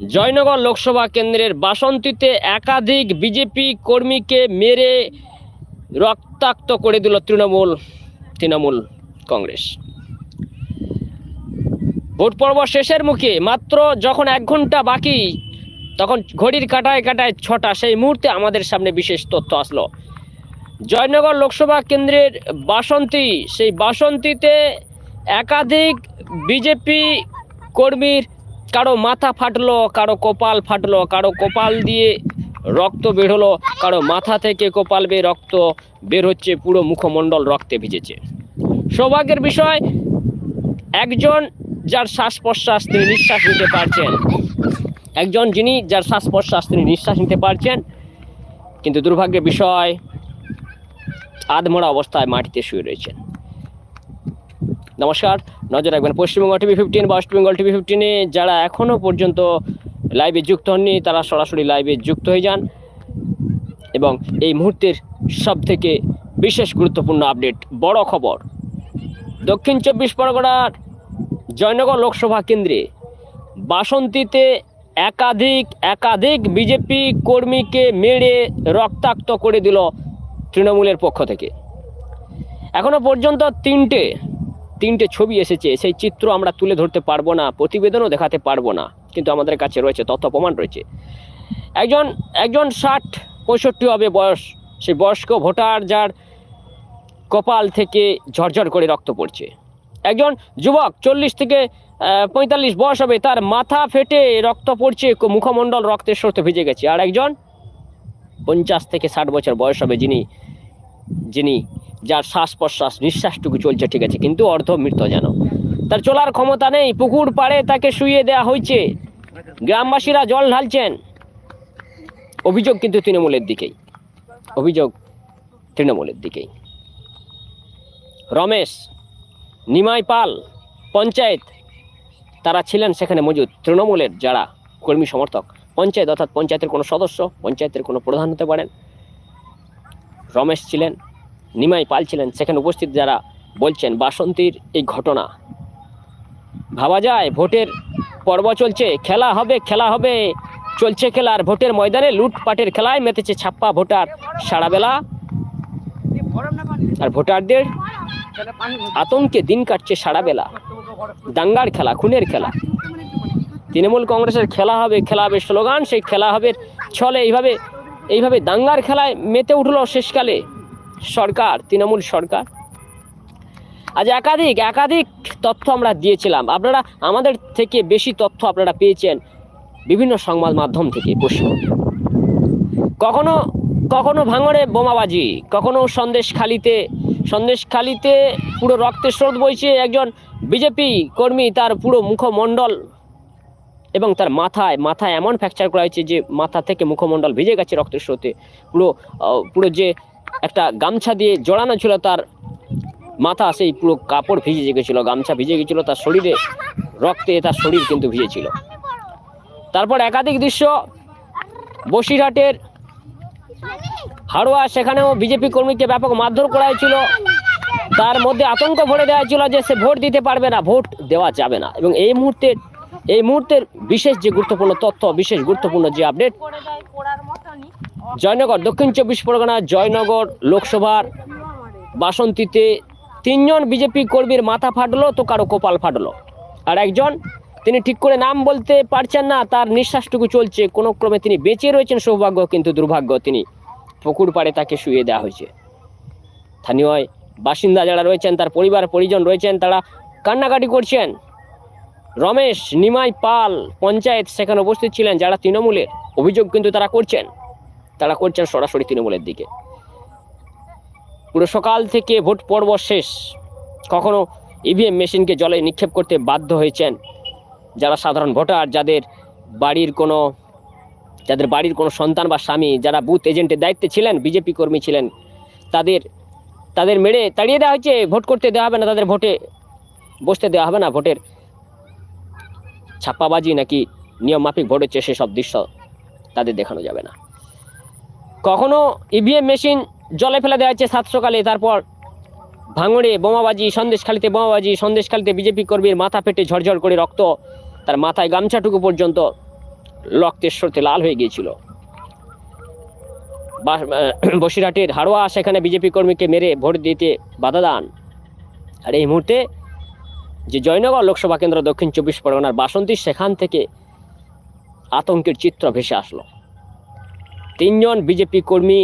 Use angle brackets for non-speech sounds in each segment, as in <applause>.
জয়নগর লোকসভা কেন্দ্রের বাসন্তীতে একাধিক বিজেপি কর্মীকে মেরে রক্তাক্ত করে দিল তৃণমূল তৃণমূল কংগ্রেস। ভোট পর্ব শেষের মুখে মাত্র যখন এক ঘণ্টা বাকি, তখন ঘড়ির কাটায় কাটায় ছটা, সেই মুহূর্তে আমাদের সামনে বিশেষ তথ্য আসলো। জয়নগর লোকসভা কেন্দ্রের বাসন্তী, সেই বাসন্তীতে একাধিক বিজেপি কর্মীর কারও মাথা ফাটলো, কারও কপাল ফাটলো, কারও কপাল দিয়ে রক্ত বের হলো, কারও মাথা থেকে কপাল বেয়ে রক্ত বের হচ্ছে, পুরো মুখমণ্ডল রক্তে ভিজেছে। সৌভাগ্যের বিষয়, একজন যার শ্বাস প্রশ্বাস তিনি নিঃশ্বাস নিতে পারছেন। একজন যিনি যার শ্বাস প্রশ্বাস তিনি নিঃশ্বাস নিতে পারছেন। কিন্তু দুর্ভাগ্যের বিষয়, আধমরা অবস্থায় মাটিতে শুয়ে রয়েছেন। নমস্কার, নজর রাখবেন পশ্চিমবঙ্গ টিভি ফিফটিন বা ওয়েস্ট বেঙ্গল টিভি ফিফটিনে যারা এখনও পর্যন্ত লাইভে যুক্ত হননি, তারা সরাসরি লাইভে যুক্ত হয়ে যান। এবং এই মুহূর্তের সব থেকে বিশেষ গুরুত্বপূর্ণ আপডেট বড় খবর। দক্ষিণ চব্বিশ পরগনার জয়নগর লোকসভা কেন্দ্রে বাসন্তীতে একাধিক একাধিক বিজেপি কর্মীকে মেরে রক্তাক্ত করে দিল তৃণমূলের পক্ষ থেকে। এখনও পর্যন্ত তিনটে তিনটে ছবি এসেছে, সেই চিত্র আমরা তুলে ধরতে পারব না, প্রতিবেদনও দেখাতে পারব না, কিন্তু আমাদের কাছে রয়েছে তথ্য প্রমাণ রয়েছে। একজন একজন ষাট, পঁয়ষট্টি হবে বয়স, সেই বয়স্ক ভোটার যার কপাল থেকে ঝরঝর করে রক্ত পড়ছে। একজন যুবক, চল্লিশ থেকে পঁয়তাল্লিশ বয়স হবে, তার মাথা ফেটে রক্ত পড়ছে মুখমণ্ডল রক্তের স্রোতে ভিজে গেছে। আর একজন পঞ্চাশ থেকে ষাট বছর বয়স হবে, যিনি যিনি যার শ্বাস প্রশ্বাস নিঃশ্বাসটুকু চলছে, ঠিক আছে, কিন্তু অর্ধ মৃত যেন। তার চলার ক্ষমতা নেই, পুকুর পাড়ে তাকে শুয়ে দেওয়া হয়েছে গ্রামবাসীরা জল ঢালছেন। অভিযোগ কিন্তু তৃণমূলের দিকেই। অভিযোগ তৃণমূলের দিকেই। রমেশ, নিমাই পাল, পঞ্চায়েত, তারা ছিলেন সেখানে মজুদ। তৃণমূলের যারা কর্মী সমর্থক, পঞ্চায়েত অর্থাৎ পঞ্চায়েতের কোনো সদস্য, পঞ্চায়েতের কোনো প্রধান হতে পারেন। রমেশ ছিলেন নিমাই পাল ছিলেন সেখানে উপস্থিত যারা বলছেন বাসন্তীর এই ঘটনা। ভাবা যায় ভোটের পর্ব চলছে, খেলা হবে খেলা হবে, চলছে খেলা, আর ভোটের ময়দানে লুটপাটের খেলায় মেতেছে ছাপ্পা ভোটার সারাবেলা। আর ভোটারদের আতঙ্কে দিন কাটছে সারাবেলা। দাঙ্গার খেলা, খুনের খেলা। তৃণমূল কংগ্রেসের খেলা হবে খেলা হবে স্লোগান, সেই খেলা হবে ছলে। এইভাবে এইভাবে দাঙ্গার খেলায় মেতে উঠল শেষকালে। সরকার, তৃণমূল সরকার। আজ একাধিক একাধিক তথ্য আমরা দিয়েছিলাম। আপনারা, আমাদের থেকে বেশি তথ্য আপনারা পেয়েছেন বিভিন্ন সংবাদ মাধ্যম থেকে পশ্চিমবঙ্গে কখনো কখনো ভাঙড়ে বোমাবাজি, কখনো সন্দেশখালিতে সন্দেশখালিতে পুরো রক্তের স্রোত বইছে একজন বিজেপি কর্মী, তার পুরো মুখমণ্ডল এবং তার মাথায় মাথায় এমন ফ্র্যাকচার করা হয়েছে যে মাথা থেকে মুখমণ্ডল ভিজে গেছে রক্তের স্রোতে। পুরো পুরো যে একটা গামছা দিয়ে জড়ানো ছিল তার মাথা, সেই পুরো কাপড় ভিজে গেছিল, গামছা ভিজে গেছিল, তার শরীরে রক্তে তার শরীর কিন্তু ভিজেছিল। তারপর একাধিক দৃশ্য, বসিরহাটের হাড়োয়া, সেখানেও বিজেপি কর্মীকে ব্যাপক মারধর করা হয়েছিল। তার মধ্যে আতঙ্ক ভরে দেওয়া হয়েছিল যে সে ভোট দিতে পারবে না, ভোট দেওয়া যাবে না। এবং এই মুহূর্তে, এই মুহূর্তের বিশেষ যে গুরুত্বপূর্ণ তথ্য, বিশেষ গুরুত্বপূর্ণ যে আপডেট জয়নগর, দক্ষিণ চব্বিশ পরগনা, জয়নগর লোকসভার বাসন্তীতে তিনজন বিজেপি কর্মীর মাথা ফাটলো, তো কারও কপাল ফাটলো। আর একজন, তিনি ঠিক করে নাম বলতে পারছেন না, তার নিঃশ্বাসটুকু চলছে। কোনো ক্রমে তিনি বেঁচে রয়েছেন, সৌভাগ্য, কিন্তু দুর্ভাগ্য, তিনি পুকুর পাড়ে তাকে শুয়ে দেওয়া হয়েছে। স্থানীয় বাসিন্দা যারা রয়েছেন, তার পরিবার, পরিজন রয়েছেন, তারা কান্নাকাটি করছেন। রমেশ, নিমাই পাল পঞ্চায়েত সেখানে উপস্থিত ছিলেন, যারা তৃণমূলের অভিযোগ কিন্তু তারা করছেন। তারা করছেন সরাসরি তৃণমূলের দিকে। পুরো সকাল থেকে ভোট পর্ব শেষ। কখনো ইভিএম মেশিনকে জলে নিক্ষেপ করতে বাধ্য হয়েছেন যারা সাধারণ ভোটার, যাদের বাড়ির কোনো, যাদের বাড়ির কোনো সন্তান বা স্বামী, যারা বুথ এজেন্টের দায়িত্বে ছিলেন বিজেপি কর্মী ছিলেন, তাদের তাদের মেরে তাড়িয়ে দেওয়া হয়েছে। ভোট করতে দেওয়া হবে না, তাদের ভোটে বসতে দেওয়া হবে না। ভোটের ছাপ্পাবাজি নাকি নিয়ম মাফিক ভোট হচ্ছে সেসব দৃশ্য তাদের দেখানো যাবে না। কখনো ইভিএম মেশিন জলে ফেলে দেওয়া হচ্ছে সাত সকালে তারপর ভাঙড়ে বোমাবাজি, সন্দেশখালিতে বোমাবাজি, সন্দেশখালিতে বিজেপি কর্মীর মাথা ফেটে ঝরঝর করে রক্ত, তার মাথায় গামছাটুকু পর্যন্ত রক্তের স্রোতে লাল হয়ে গিয়েছিল। <clears throat> বসিরহাটের হাড়োয়া, সেখানে বিজেপি কর্মীকে মেরে ভোট দিতে বাধা দান। আর এই মুহূর্তে যে জয়নগর লোকসভা কেন্দ্র দক্ষিণ চব্বিশ পরগনার বাসন্তী, সেখান থেকে আতঙ্কের চিত্র ভেসে আসলো। তিনজন বিজেপি কর্মী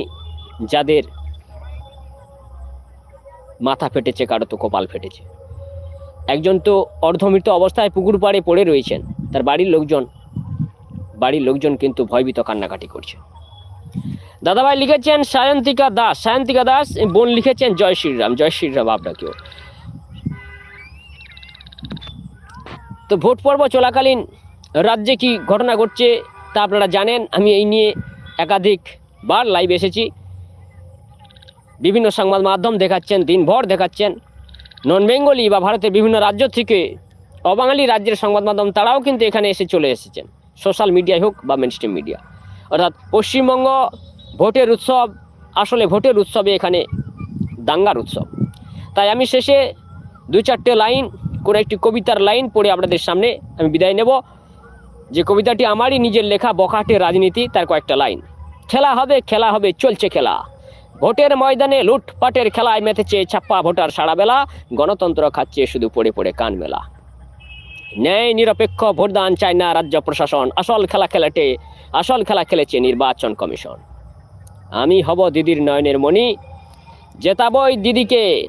যাদের মাথা ফেটেছে, কারও তো কপাল ফেটেছে। একজন তো অর্ধমৃত অবস্থায় পুকুর পাড়ে পড়ে রয়েছেন, তার বাড়ির লোকজন। বাড়ির লোকজন কিন্তু ভয়ভীত কান্নাকাটি করছে। দাদাভাই লিখেছেন, সায়ন্তিকা দাস। সায়ন্তিকা দাস বোন লিখেছেন, জয় শ্রীরাম। জয় শ্রীরাম, আপনাকেও। তো ভোট পর্ব চলাকালীন রাজ্যে কি ঘটনা ঘটছে তা আপনারা জানেন, আমি এই নিয়ে একাধিকবার লাইভ এসেছি। বিভিন্ন সংবাদ মাধ্যম দেখাচ্ছেন, দিনভর দেখাচ্ছেন। নন বেঙ্গলি বা ভারতের বিভিন্ন রাজ্য থেকে অবাঙালি রাজ্যের সংবাদ মাধ্যম তারাও কিন্তু এখানে এসে চলে এসেছেন সোশ্যাল মিডিয়ায় হোক বা মেন স্ট্রিম মিডিয়া অর্থাৎ পশ্চিমবঙ্গ ভোটের উৎসব, আসলে ভোটের উৎসবে এখানে দাঙ্গার উৎসব। তাই আমি শেষে দু চারটে লাইন করে একটি কবিতার লাইন পড়ে আপনাদের সামনে আমি বিদায় নেব। যে কবিতাটি আমারই নিজের লেখা বখাটে রাজনীতি, তার কয়েকটা লাইন। খেলা হবে খেলা হবে, চলছে খেলা। ভোটের ময়দানে লুটপাটের খেলায় মেতেছে ছাপ্পা ভোটার সারা বেলা গণতন্ত্র খাচ্ছে শুধু পড়ে পড়ে কান মেলা। ন্যায় নিরপেক্ষ ভোটদান চায় না রাজ্য প্রশাসন। আসল খেলা খেলাটে, আসল খেলা খেলেছে নির্বাচন কমিশন। আমি হব দিদির নয়নের মণি। জেতাবই দিদিকে।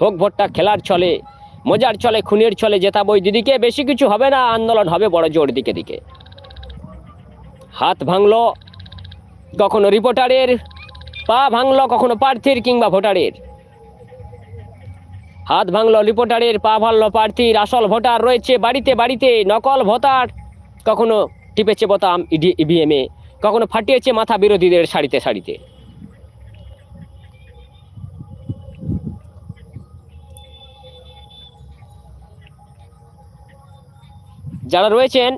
হোক ভোটটা খেলার ছলে। মজার চলে, খুনের ছলে জেতাবই দিদিকে। বেশি কিছু হবে না, আন্দোলন হবে বড় জোর দিকে দিকে। হাত ভাঙল কখনো রিপোর্টারের, পা ভাঙল কখনো প্রার্থীর কিংবা ভোটারের। হাত ভাঙলো রিপোর্টারের, পা ভাঙল প্রার্থীর। আসল ভোটার রয়েছে বাড়িতে বাড়িতে, নকল ভোটার। কখনো টিপেছে বোতাম ইডি ইভিএমে, কখনো ফাটিয়েছে মাথা বিরোধীদের সারিতে সারিতে। যারা রয়েছেন,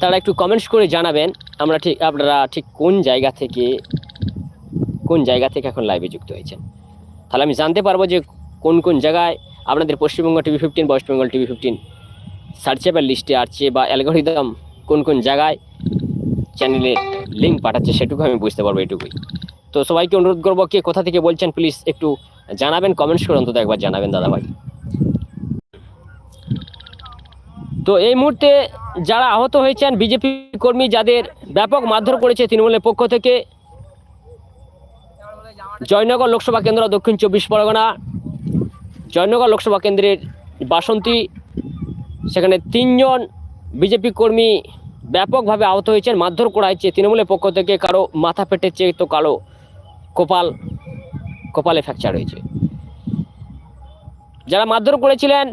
তারা একটু কমেন্টস করে জানাবেন, আমরা ঠিক, আপনারা ঠিক কোন জায়গা থেকে, কোন জায়গা থেকে এখন লাইভে যুক্ত হয়েছেন। তাহলে আমি জানতে পারব যে কোন কোন জায়গায় আপনাদের Paschimbanga TV fifteen West Bengal TV fifteen searchable লিস্টে আসছে বা অ্যালগোরিদম কোন কোন জায়গায় চ্যানেলের লিঙ্ক পাঠাচ্ছে সেটুকু আমি বুঝতে পারব এটুকুই। তো সবাইকে অনুরোধ করব, কে কোথা থেকে বলছেন প্লিজ একটু জানাবেন কমেন্টস করে অন্তত একবার জানাবেন, দাদাভাই। তো এই মুহূর্তে যারা আহত হয়েছেন বিজেপি কর্মী যাদের ব্যাপক মারধর করেছে তৃণমূলের পক্ষ থেকে, জয়নগর লোকসভা কেন্দ্র, দক্ষিণ চব্বিশ পরগনা, জয়নগর লোকসভা কেন্দ্রের বাসন্তী, সেখানে তিনজন বিজেপি কর্মী ব্যাপকভাবে আহত হয়েছেন, মারধর করা হয়েছে তৃণমূলের পক্ষ থেকে, কারও মাথা ফেটেছে তো কারও কপাল, কপালে ফ্র্যাকচার হয়েছে। যারা মারধর করেছিলেন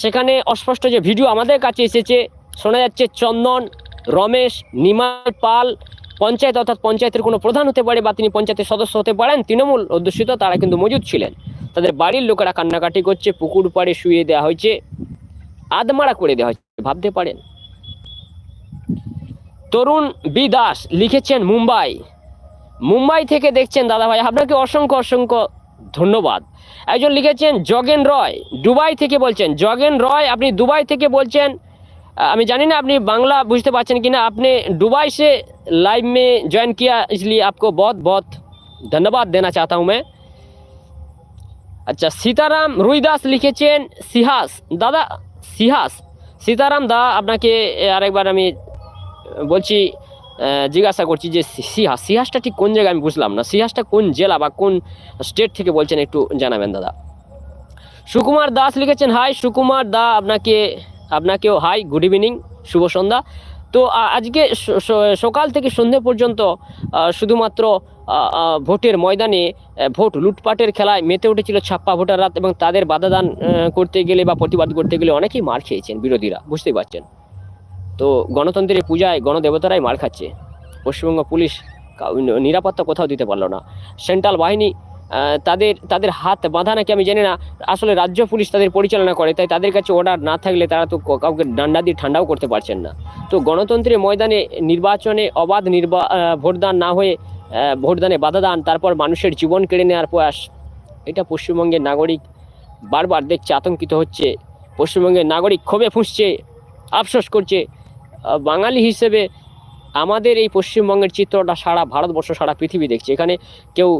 সেখানে অস্পষ্ট যে ভিডিও আমাদের কাছে এসেছে, শোনা যাচ্ছে চন্দন, রমেশ, নিমাল পাল, পঞ্চায়েত অর্থাৎ পঞ্চায়েতের কোনো প্রধান হতে পারে বা তিনি পঞ্চায়েতের সদস্য হতে পারেন, তৃণমূল অধ্যুষিত, তারা কিন্তু মজুদ ছিলেন। তাদের বাড়ির লোকেরা কান্নাকাটি করছে, পুকুর পাড়ে শুয়ে দেওয়া হয়েছে আদমারা করে দেওয়া হয়েছে, ভাবতে পারেন। তরুণ বি দাস লিখেছেন মুম্বাই। মুম্বাই থেকে দেখছেন দাদাভাই, আপনাকে অসংখ্য অসংখ্য ধন্যবাদ একজন লিখেছেন জগেন রয় দুবাই থেকে বলছেন জগেন রয় আপনি দুবাই থেকে বলছেন আহ, আমি জানি না আপনি বাংলা বুঝতে পারছেন কিনা আপনি दुबई से लाइव में ज्वाइन किया इसलिए आपको बहुत बहुत धन्यवाद देना चाहता हूँ मैं আচ্ছা সীতারাম রুইদাস লিখেছেন সিহাস দাদা সিহাস সীতারাম দা আপনাকে এ, আরেকবার আমি আহ, বলছি আহ, জিজ্ঞাসা করছি যে সিহাস সিহাসটা ঠিক কোন জায়গায় আমি বুঝলাম না। সিহাসটা কোন জেলা বা কোন স্টেট থেকে বলছেন একটু জানাবেন, দাদা। সুকুমার দাস লিখেছেন হাই সুকুমার দা, আপনাকে, আপনাকেও হাই গুড ইভিনিং শুভ সন্ধ্যা। তো আজকে সকাল থেকে সন্ধে পর্যন্ত শুধুমাত্র ভোটের ময়দানে ভোট লুটপাটের খেলায় মেতে উঠেছিল ছাপ্পা ভোটাররা এবং তাদের বাধাদান করতে গেলে বা প্রতিবাদ করতে গেলে অনেকেই মার খেয়েছেন বিরোধীরা, বুঝতেই পারছেন। তো গণতন্ত্রের পূজায় গণদেবতারাই মার খাচ্ছে। পশ্চিমবঙ্গ পুলিশ নিরাপত্তা কোথাও দিতে পারল না। সেন্ট্রাল বাহিনী তাদের তাদের হাত বাঁধা নাকি আমি জানি না। আসলে রাজ্য পুলিশ তাদের পরিচালনা করে, তাই তাদের কাছে অর্ডার না থাকলে তারা তো কাউকে ডান্ডা দিয়ে ঠান্ডাও করতে পারছেন না। তো গণতন্ত্রের ময়দানে নির্বাচনে অবাধ নির্বা ভোটদান না হয়ে ভোটদানে বাধা দান, তারপর মানুষের জীবন কেড়ে নেওয়ার প্রয়াস। এটা পশ্চিমবঙ্গের নাগরিক বারবার দেখছে, আতঙ্কিত হচ্ছে। পশ্চিমবঙ্গের নাগরিক ক্ষোভে ফুঁসছে, আফসোস করছে। বাঙালি হিসেবে আমাদের এই পশ্চিমবঙ্গের চিত্রটা সারা ভারতবর্ষ, সারা পৃথিবী দেখছে। এখানে কেউ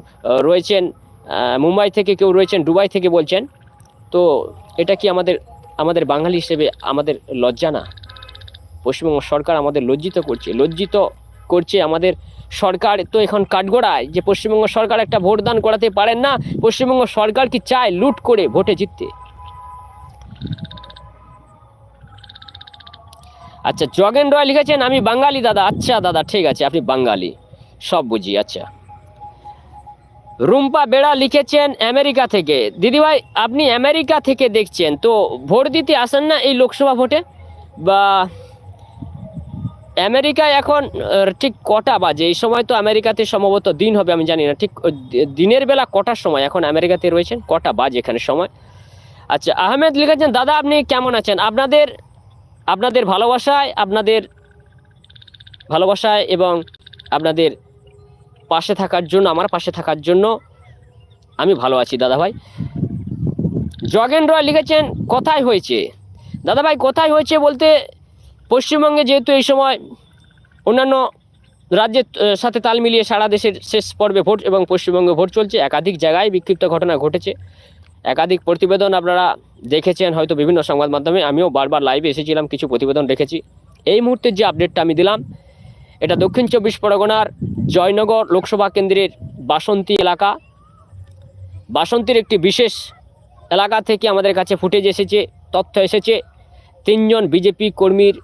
রয়েছেন মুম্বাই থেকে কেউ রয়েছেন, দুবাই থেকে বলছেন। তো এটা কি আমাদের আমাদের বাঙালি হিসেবে আমাদের লজ্জা না? পশ্চিমবঙ্গ সরকার আমাদের লজ্জিত করছে। লজ্জিত করছে আমাদের সরকার তো এখন কাঠগড়ায় যে পশ্চিমবঙ্গ সরকার একটা ভোট দান করাতে পারেন না, পশ্চিমবঙ্গ সরকার কি চায় লুট করে ভোটে জিততে? আচ্ছা জগেন রয় লিখেছেন? আমি বাঙালি, দাদা। আচ্ছা দাদা, ঠিক আছে, আপনি বাঙালি। সব বুঝি আচ্ছা। রুম্পা বেড়া লিখেছেন আমেরিকা থেকে। দিদিভাই, আপনি আমেরিকা থেকে দেখছেন, তো ভোট দিতে আসেন না এই লোকসভা ভোটে? বা আমেরিকায় এখন ঠিক কটা বাজে? এই সময় তো আমেরিকাতে সম্ভবত দিন হবে, আমি জানি না। ঠিক দিনের বেলা কটার সময়? এখন আমেরিকাতে রয়েছেন, কটা বাজে এখানে সময়? আচ্ছা আহমেদ লিখেছেন, দাদা, আপনি কেমন আছেন? আপনাদের আপনাদের ভালোবাসায় আপনাদের ভালোবাসায় এবং আপনাদের পাশে থাকার জন্য, আমার পাশে থাকার জন্য আমি ভালো আছি দাদা ভাই জগেন রয় লিখেছেন, কোথায় হয়েছে? দাদা ভাই কোথায় হয়েছে বলতে পশ্চিমবঙ্গে যেহেতু এই সময় অন্যান্য রাজ্যের সাথে তাল মিলিয়ে সারা দেশের শেষ পর্বে ভোট এবং পশ্চিমবঙ্গে ভোট চলছে, একাধিক জায়গায় বিক্ষিপ্ত ঘটনা ঘটেছে। একাধিক প্রতিবেদন আপনারা দেখেছেন হয়তো বিভিন্ন সংবাদ মাধ্যমে। আমিও বারবার লাইভে এসেছিলাম, কিছু প্রতিবেদন রেখেছি এই মুহূর্তে যে আপডেটটা আমি দিলাম, এটা দক্ষিণ চব্বিশ পরগনার জয়নগর লোকসভা কেন্দ্রের বাসন্তী এলাকা। বাসন্তীর একটি বিশেষ এলাকা থেকে আমাদের কাছে ফুটেজ এসেছে, তথ্য এসেছে। তিনজন বিজেপি কর্মীর,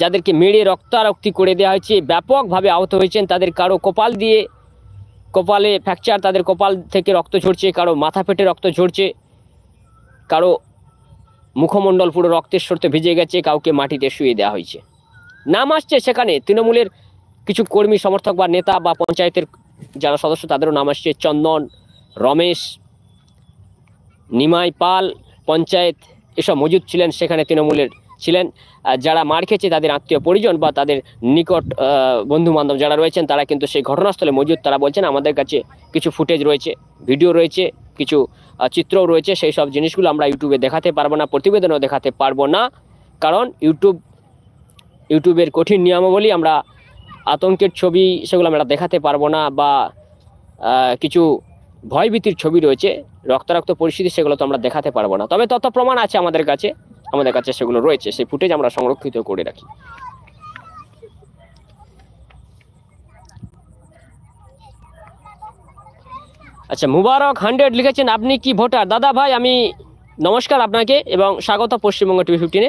যাদেরকে মেরে রক্তারক্তি করে দেওয়া হয়েছে, ব্যাপকভাবে আহত হয়েছেন, তাদের কারও কপাল দিয়ে কপালে ফ্র্যাকচার তাদের কপাল থেকে রক্ত ঝরছে, কারও মাথা ফেটে রক্ত ঝরছে। কারও মুখমণ্ডল পুরো রক্তের স্রোতে ভিজে গেছে, কাউকে মাটিতে শুয়ে দেওয়া হয়েছে। নাম আসছে সেখানে, তৃণমূলের কিছু কর্মী, সমর্থক বা নেতা বা পঞ্চায়েতের যারা সদস্য, তাদেরও নাম আসছে। চন্দন, রমেশ, নিমাই পাল, পঞ্চায়েত, এসব মজুদ ছিলেন, সেখানে তৃণমূলের ছিলেন। যারা মার খেয়েছে, তাদের আত্মীয় পরিজন বা তাদের নিকট বন্ধু বান্ধব যারা রয়েছেন, তারা কিন্তু সেই ঘটনাস্থলে মজুদ। তারা বলছেন, আমাদের কাছে কিছু ফুটেজ রয়েছে, ভিডিও রয়েছে কিছু চিত্রও রয়েছে, সেই সব জিনিসগুলো আমরা ইউটিউবে দেখাতে পারব না, প্রতিবেদনও দেখাতে পারব না। কারণ ইউটিউব, ইউটিউবের কঠিন নিয়মাবলী আমরা আতঙ্কের ছবি সেগুলো আমরা দেখাতে পারব না বা কিছু ভয়ভীতির ছবি রয়েছে, রক্তারক্ত পরিস্থিতি সেগুলো তো আমরা দেখাতে পারব না। তবে তত প্রমাণ আছে আমাদের কাছে আমাদের কাছে সেগুলো রয়েছে, সেই ফুটেজ আমরা সংরক্ষিত করে রাখি। আচ্ছা মুবারক হান্ড্রেড লিখেছেন, আপনি কি ভোটার? দাদা ভাই, আমি নমস্কার আপনাকে এবং স্বাগত পশ্চিমবঙ্গ টিভি ফিফটিনে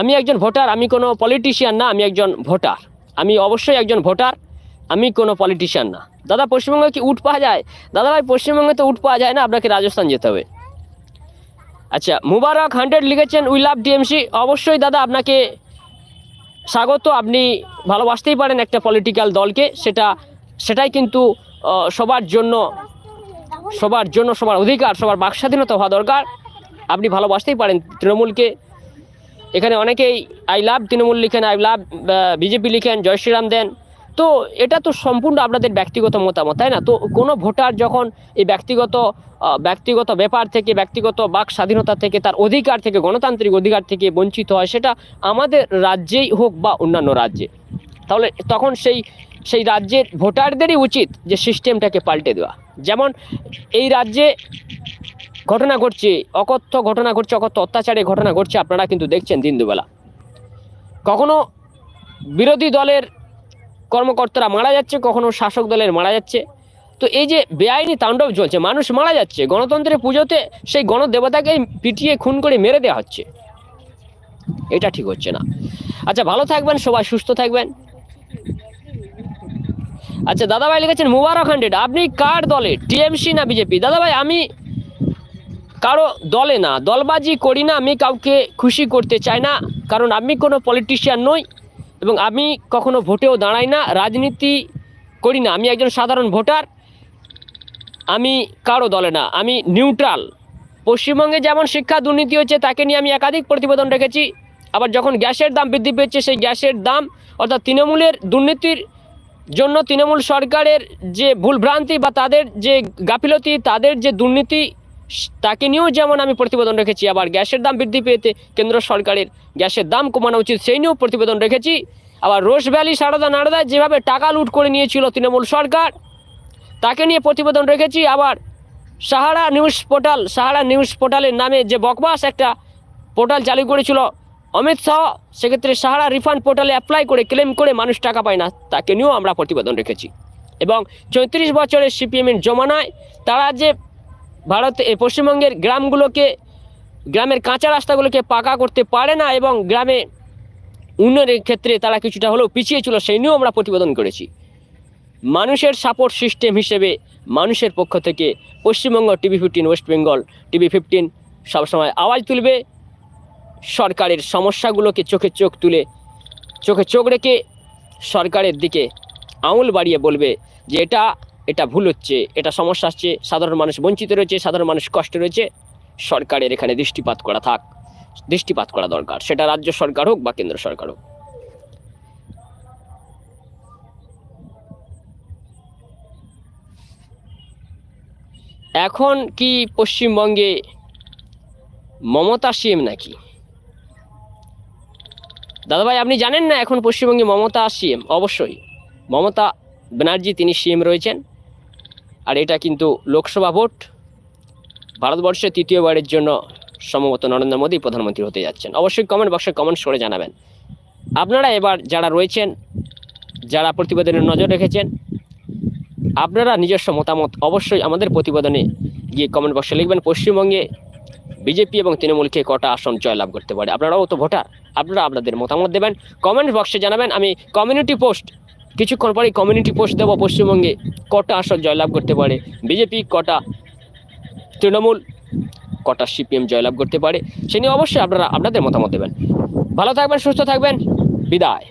আমি একজন ভোটার, আমি কোনো পলিটিশিয়ান না, আমি একজন ভোটার। আমি অবশ্যই একজন ভোটার, আমি কোনো পলিটিশিয়ান না। দাদা, পশ্চিমবঙ্গে কি উঠ পাওয়া যায়? দাদা ভাই, পশ্চিমবঙ্গে তো উঠ পাওয়া যায় না, আপনাকে রাজস্থান যেতে হবে। আচ্ছা মুবারক হান্ড্রেড লিখেছেন, উই লাভ ডিএমসি। অবশ্যই দাদা, আপনাকে স্বাগত। আপনি ভালোবাসতেই পারেন একটা পলিটিক্যাল দলকে, সেটা, সেটাই কিন্তু সবার জন্য সবার জন্য সবার অধিকার, সবার বাক স্বাধীনতা হওয়া দরকার। আপনি ভালোবাসতেই পারেন তৃণমূলকে। এখানে অনেকেই আই লাভ তৃণমূল লিখেন আই লাভ বিজেপি লিখেন, জয় শ্রীরাম দেন। তো এটা তো সম্পূর্ণ আপনাদের ব্যক্তিগত মতামত, তাই না? তো কোনো ভোটার যখন এই ব্যক্তিগত ব্যক্তিগত ব্যাপার থেকে, ব্যক্তিগত বাক স্বাধীনতা থেকে, তার অধিকার থেকে, গণতান্ত্রিক অধিকার থেকে বঞ্চিত হয়, সেটা আমাদের রাজ্যেই হোক বা অন্যান্য রাজ্যে, তাহলে তখন সেই সেই রাজ্যের ভোটারদেরই উচিত যে সিস্টেমটাকে পাল্টে দেওয়া। যেমন এই রাজ্যে ঘটনা ঘটছে, অকথ্য ঘটনা ঘটছে, অকথ্য অত্যাচারের ঘটনা ঘটছে, আপনারা কিন্তু দেখছেন দিন দুবেলা। কখনো বিরোধী দলের কর্মকর্তারা মারা যাচ্ছে, কখনো শাসক দলের মারা যাচ্ছে। তো এই যে বেআইনি তাণ্ডব চলছে, মানুষ মারা যাচ্ছে, গণতন্ত্রের পুজোতে সেই গণদেবতাকে পিটিয়ে খুন করে মেরে দেওয়া হচ্ছে। এটা ঠিক হচ্ছে না। আচ্ছা ভালো থাকবেন, সবাই সুস্থ থাকবেন। আচ্ছা দাদাভাই লিখেছেন, মুবারক হান্ড্রেড, আপনি কার দলে? টিএমসি না বিজেপি? দাদাভাই, আমি কারও দলে না, দলবাজি করি না, আমি কাউকে খুশি করতে চাই না, কারণ আমি কোনো পলিটিশিয়ান নই এবং আমি কখনো ভোটেও দাঁড়াই না, রাজনীতি করি না। আমি একজন সাধারণ ভোটার, আমি কারও দলে না, আমি নিউট্রাল পশ্চিমবঙ্গে যেমন শিক্ষা দুর্নীতি হচ্ছে, তাকে নিয়ে আমি একাধিক প্রতিবেদন রেখেছি। আবার যখন গ্যাসের দাম বৃদ্ধি পেয়েছে, সেই গ্যাসের দাম, অর্থাৎ তৃণমূলের দুর্নীতির জন্য তৃণমূল সরকারের যে ভুলভ্রান্তি বা তাদের যে গাফিলতি, তাদের যে দুর্নীতি তাকে নিয়েও যেমন আমি প্রতিবেদন রেখেছি, আবার গ্যাসের দাম বৃদ্ধি পেতে কেন্দ্র সরকারের গ্যাসের দাম কমানো উচিত, সেই নিয়েও প্রতিবেদন রেখেছি। আবার রোজ ভ্যালি, সারদা নারদায় যেভাবে টাকা লুট করে নিয়েছিল তৃণমূল সরকার, তাকে নিয়ে প্রতিবেদন রেখেছি। আবার Sahara news portal, Sahara news পোর্টালের নামে যে বকবাস একটা পোর্টাল চালু করেছিল অমিত শাহ, সেক্ষেত্রে সাহারা রিফান্ড পোর্টালে অ্যাপ্লাই করে ক্লেম করে মানুষ টাকা পায় না। তাকে নিয়েও আমরা প্রতিবেদন রেখেছি। এবং চৌত্রিশ বছরের সিপিএমের জমানায় তারা যে ভারতে পশ্চিমবঙ্গের গ্রামগুলোকে, গ্রামের কাঁচা রাস্তাগুলোকে পাকা করতে পারে না এবং গ্রামে উন্নয়নের ক্ষেত্রে তারা কিছুটা হলেও পিছিয়ে ছিল, সেই নিয়েও আমরা প্রতিবেদন করেছি। মানুষের সাপোর্ট সিস্টেম হিসেবে মানুষের পক্ষ থেকে Paschimbanga TV fifteen West Bengal TV fifteen সবসময় আওয়াজ তুলবে। সরকারের সমস্যাগুলোকে চোখে চোখ তুলে, চোখে চোখ রেখে সরকারের দিকে আঙুল বাড়িয়ে বলবে যে এটা এটা ভুল হচ্ছে, এটা সমস্যা আসছে, সাধারণ মানুষ বঞ্চিত রয়েছে, সাধারণ মানুষ কষ্ট রয়েছে। সরকারের এখানে দৃষ্টিপাত করা থাক, দৃষ্টিপাত করা দরকার, সেটা রাজ্য সরকার হোক বা কেন্দ্র সরকার হোক। এখন কি পশ্চিমবঙ্গে মমতা সিএম নাকি? দাদাভাই, আপনি জানেন না এখন পশ্চিমবঙ্গে মমতা সিএম? অবশ্যই। মমতা ব্যানার্জি, তিনি সিএম রয়েছেন। আর এটা কিন্তু লোকসভা ভোট। ভারতবর্ষে তৃতীয়বারের জন্য সম্ভবত নরেন্দ্র মোদী প্রধানমন্ত্রী হতে যাচ্ছেন। অবশ্যই কমেন্ট বক্সে কমেন্টস করে জানাবেন। আপনারা এবার যারা রয়েছেন, যারা প্রতিবেদনের নজর রেখেছেন, আপনারা নিজস্ব মতামত অবশ্যই আমাদের প্রতিবেদনে গিয়ে কমেন্ট বক্সে লিখবেন। পশ্চিমবঙ্গে বিজেপি এবং তৃণমূলকে কটা আসন জয়লাভ করতে পারে? আপনারাও তো ভোটার। আপনারা আপনাদের মতামত দেবেন। কমেন্ট বক্সে জানাবেন। আমি কমিউনিটি পোস্ট কিছুক্ষণ পরেই কমিউনিটি পোস্ট দেবো। পশ্চিমবঙ্গে কটা আসন জয়লাভ করতে পারে? বিজেপি কটা? তৃণমূল কটা সিপিএম জয়লাভ করতে পারে? সে নিয়ে অবশ্যই আপনারা আপনাদের মতামত দেবেন। ভালো থাকবেন, সুস্থ থাকবেন। বিদায়।